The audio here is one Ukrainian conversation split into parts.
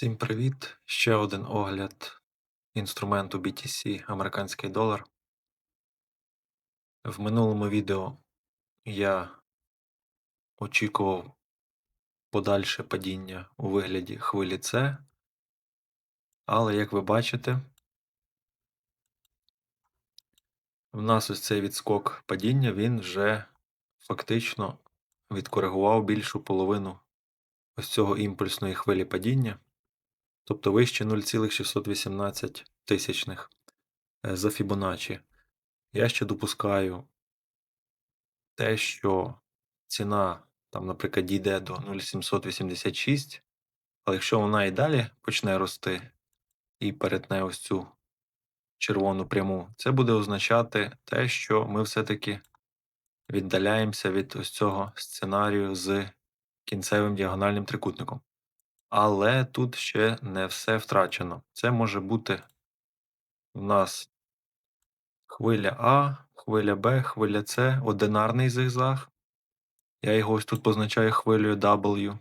Всім привіт! Ще один огляд інструменту BTC американський долар. В минулому відео я очікував подальше падіння у вигляді хвилі С, але як ви бачите, в нас ось цей відскок падіння він вже фактично відкоригував більшу половину ось цього імпульсної хвилі падіння, тобто вище 0,618 тисячних е, за Fibonacci. Я ще допускаю те, що ціна, там, наприклад, дійде до 0,786, але якщо вона і далі почне рости і перетне ось цю червону пряму, це буде означати те, що ми все-таки віддаляємося від ось цього сценарію з кінцевим діагональним трикутником. Але тут ще не все втрачено. Це може бути в нас хвиля А, хвиля Б, хвиля С, одинарний зигзаг. Я його ось тут позначаю хвилею W.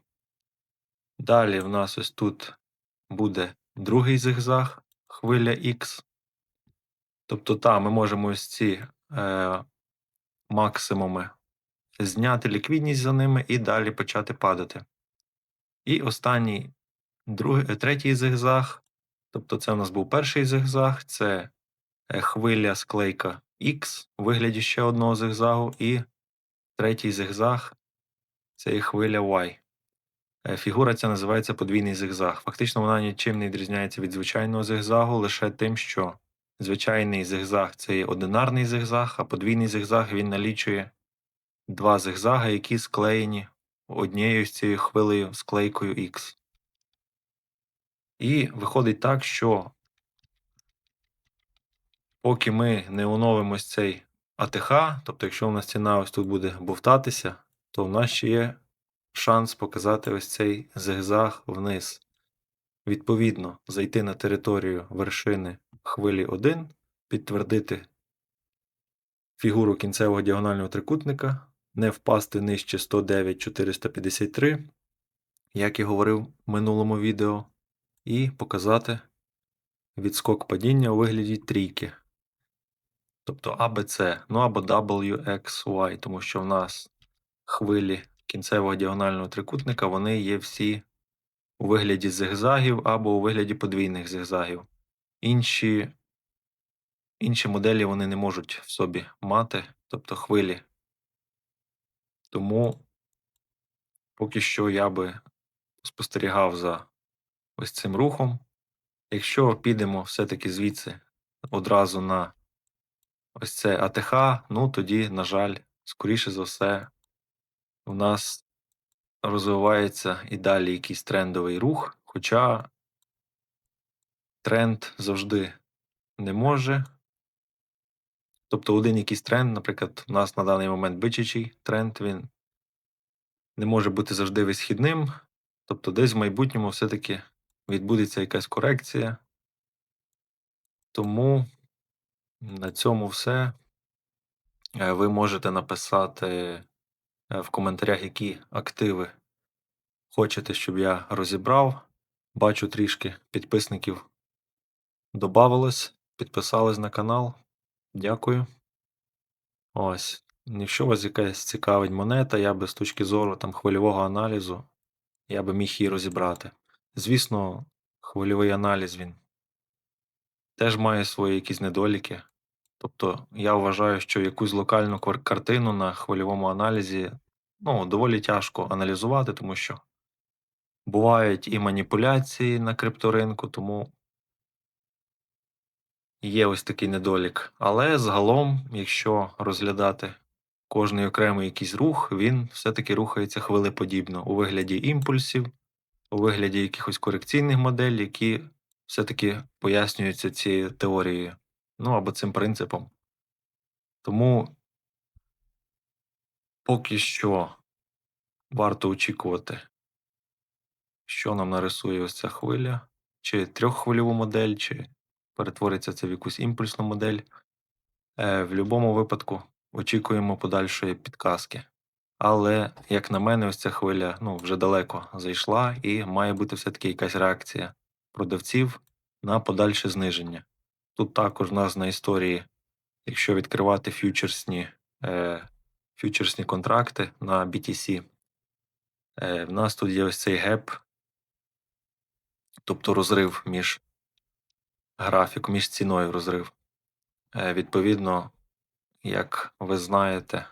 Далі в нас ось тут буде другий зигзаг, хвиля X. Тобто, та, ми можемо ось ці е, максимуми зняти ліквідність за ними і далі почати падати. І останній другий, третій зигзаг. Тобто, це у нас був перший зигзаг, це е, хвиля склейка X у вигляді ще одного зигзагу, і третій зигзаг це і хвиля Y. Е, фігура ця називається подвійний зигзаг. Фактично вона нічим не відрізняється від звичайного зигзагу, лише тим, що звичайний зигзаг це є одинарний зигзаг, а подвійний зигзаг він налічує два зигзаги, які склеєні однією з цією хвилею склейкою X. І виходить так, що поки ми не оновимо цей АТХ, тобто якщо у нас ціна ось тут буде бовтатися, то в нас ще є шанс показати ось цей зигзаг вниз. Відповідно, зайти на територію вершини хвилі 1, підтвердити фігуру кінцевого діагонального трикутника, не впасти нижче 109 453, як і говорив в минулому відео, і показати відскок падіння у вигляді трійки. Тобто ABC, ну або WXY, тому що в нас хвилі кінцевого діагонального трикутника вони є всі у вигляді зигзагів або у вигляді подвійних зигзагів. Інші інші моделі вони не можуть в собі мати, тобто хвилі. Тому поки що я би спостерігав за ось цим рухом. Якщо підемо все-таки звідси одразу на ось це АТХ, ну тоді, на жаль, скоріше за все, у нас розвивається і далі якийсь трендовий рух, хоча тренд завжди не може. Тобто один якийсь тренд, наприклад, у нас на даний момент бичачий тренд, він не може бути завжди висхідним. Тобто десь в майбутньому все-таки відбудеться якась корекція. Тому на цьому все. Е, ви можете написати е, в коментарях, які активи хочете, щоб я розібрав. Бачу трішки підписників добавилось, підписались на канал. Дякую. Ось. Якщо вас якась цікавить монета, я би з точки зору там хвильового аналізу, я би міг її розібрати. Звісно, хвильовий аналіз він теж має свої якісь недоліки. Тобто я вважаю, що якусь локальну картину на хвильовому аналізі ну, доволі тяжко аналізувати, тому що бувають і маніпуляції на крипторинку, тому є ось такий недолік. Але загалом, якщо розглядати кожний окремий якийсь рух, він все-таки рухається хвилеподібно у вигляді імпульсів, у вигляді якихось корекційних моделей, які все-таки пояснюються цією теорією, ну або цим принципом. Тому поки що варто очікувати, що нам нарисує ось ця хвиля, чи трьоххвильову модель, чи перетвориться це в якусь імпульсну модель. Е, В будь-якому випадку очікуємо подальшої підказки. Але, як на мене, ось ця хвиля ну, вже далеко зайшла, і має бути все-таки якась реакція продавців на подальше зниження. Тут також в нас на історії, якщо відкривати фьючерсні, е, фьючерсні контракти на BTC, е, в нас тут є ось цей геп, тобто розрив між графік, між ціною розрив. Е, відповідно, як ви знаєте,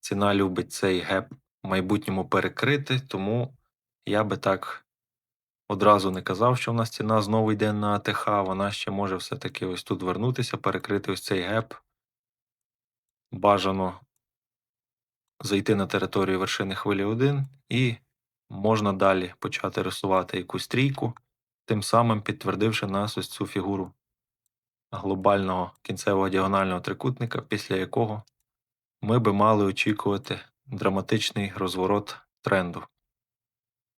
ціна любить цей геп в майбутньому перекрити, тому я би так одразу не казав, що в нас ціна знову йде на АТХ, вона ще може все-таки ось тут вернутися, перекрити ось цей геп. Бажано зайти на територію вершини хвилі 1 і можна далі почати рисувати якусь трійку, тим самим підтвердивши нас ось цю фігуру глобального кінцевого діагонального трикутника, після якого ми би мали очікувати драматичний розворот тренду.